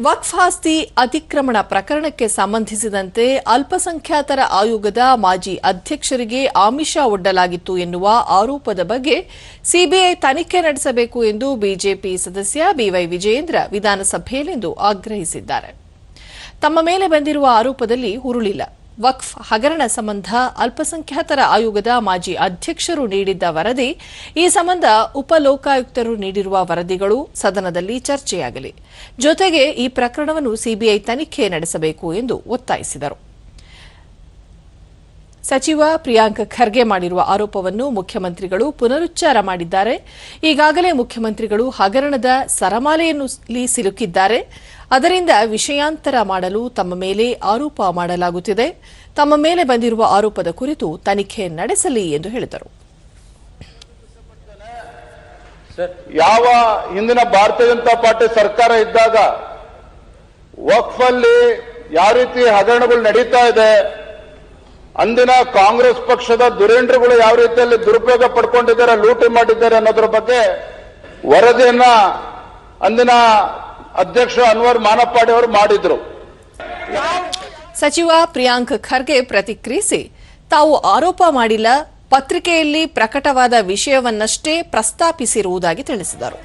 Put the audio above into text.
ವಕ್ಫ್ ಆಸ್ತಿ ಅತಿಕ್ರಮಣ ಪ್ರಕರಣಕ್ಕೆ ಸಂಬಂಧಿಸಿದಂತೆ ಅಲ್ಪಸಂಖ್ಯಾತರ ಆಯೋಗದ ಮಾಜಿ ಅಧ್ಯಕ್ಷರಿಗೆ ಆಮಿಷ ಒಡ್ಡಲಾಗಿತ್ತು ಎನ್ನುವ ಆರೋಪದ ಬಗ್ಗೆ ಸಿಬಿಐ ತನಿಖೆ ನಡೆಸಬೇಕು ಎಂದು ಬಿಜೆಪಿ ಸದಸ್ಯ ಬಿವೈ ವಿಜಯೇಂದ್ರ ವಿಧಾನಸಭೆಯಲ್ಲಿಂದು ಆಗ್ರಹಿಸಿದ್ದಾರೆ. ತಮ್ಮ ಮೇಲೆ ಬಂದಿರುವ ಆರೋಪದಲ್ಲಿ ಹುರುಳಿಲ್ಲ. ವಕ್ಫ್ ಹಗರಣ ಸಂಬಂಧ ಅಲ್ಪಸಂಖ್ಯಾತರ ಆಯೋಗದ ಮಾಜಿ ಅಧ್ಯಕ್ಷರು ನೀಡಿದ್ದ ವರದಿ, ಈ ಸಂಬಂಧ ಉಪಲೋಕಾಯುಕ್ತರು ನೀಡಿರುವ ವರದಿಗಳು ಸದನದಲ್ಲಿ ಚರ್ಚೆಯಾಗಲಿ. ಜೊತೆಗೆ ಈ ಪ್ರಕರಣವನ್ನು ಸಿಬಿಐ ತನಿಖೆ ನಡೆಸಬೇಕು ಎಂದು ಒತ್ತಾಯಿಸಿದರು. ಸಚಿವ ಪ್ರಿಯಾಂಕ್ ಖರ್ಗೆ ಮಾಡಿರುವ ಆರೋಪವನ್ನು ಮುಖ್ಯಮಂತ್ರಿಗಳು ಪುನರುಚ್ಚಾರ ಮಾಡಿದ್ದಾರೆ. ಈಗಾಗಲೇ ಮುಖ್ಯಮಂತ್ರಿಗಳು ಹಗರಣದ ಸರಮಾಲೆಯನ್ನು ಸಿಲುಕಿದ್ದಾರೆ. ಅದರಿಂದ ವಿಷಯಾಂತರ ಮಾಡಲು ತಮ್ಮ ಮೇಲೆ ಆರೋಪ ಮಾಡಲಾಗುತ್ತಿದೆ. ತಮ್ಮ ಮೇಲೆ ಬಂದಿರುವ ಆರೋಪದ ಕುರಿತು ತನಿಖೆ ನಡೆಸಲಿ ಎಂದು ಹೇಳಿದರು. ಯಾವ ಹಿಂದಿನ ಭಾರತೀಯ ಜನತಾ ಪಾರ್ಟಿ ಸರ್ಕಾರ ಇದ್ದಾಗ ವಕ್ಫಲ್ಲಿ ಯಾವ ರೀತಿ ಹಗರಣಗಳು ನಡೀತಾ ಇದೆ ಅಂದಿನ ಕಾಂಗ್ರೆಸ್ ಪಕ್ಷದ ದುರೇಂದ್ರಗಳು ಯಾವ ರೀತಿಯಲ್ಲಿ ದುರುಪಯೋಗ ಪಡ್ಕೊಂಡಿದ್ದಾರೆ ಲೂಟಿ ಮಾಡಿದ್ದಾರೆ ಅನ್ನೋದ್ರ ಬಗ್ಗೆ ವರದಿಯನ್ನ ಅಂದಿನ ಅಧ್ಯಕ್ಷ ಅನ್ವರ್ ಮಾನಪ್ಪಾಡಿ ಅವರು ಮಾಡಿದ್ರು. ಸಚಿವ ಪ್ರಿಯಾಂಕ್ ಖರ್ಗೆ ಪ್ರತಿಕ್ರಿಯಿಸಿ ತಾವು ಆರೋಪ ಮಾಡಿಲ್ಲ ಪತ್ರಿಕೆಯಲ್ಲಿ ಪ್ರಕಟವಾದ ವಿಷಯವನ್ನಷ್ಟೇ ಪ್ರಸ್ತಾಪಿಸಿರುವುದಾಗಿ ತಿಳಿಸಿದರು.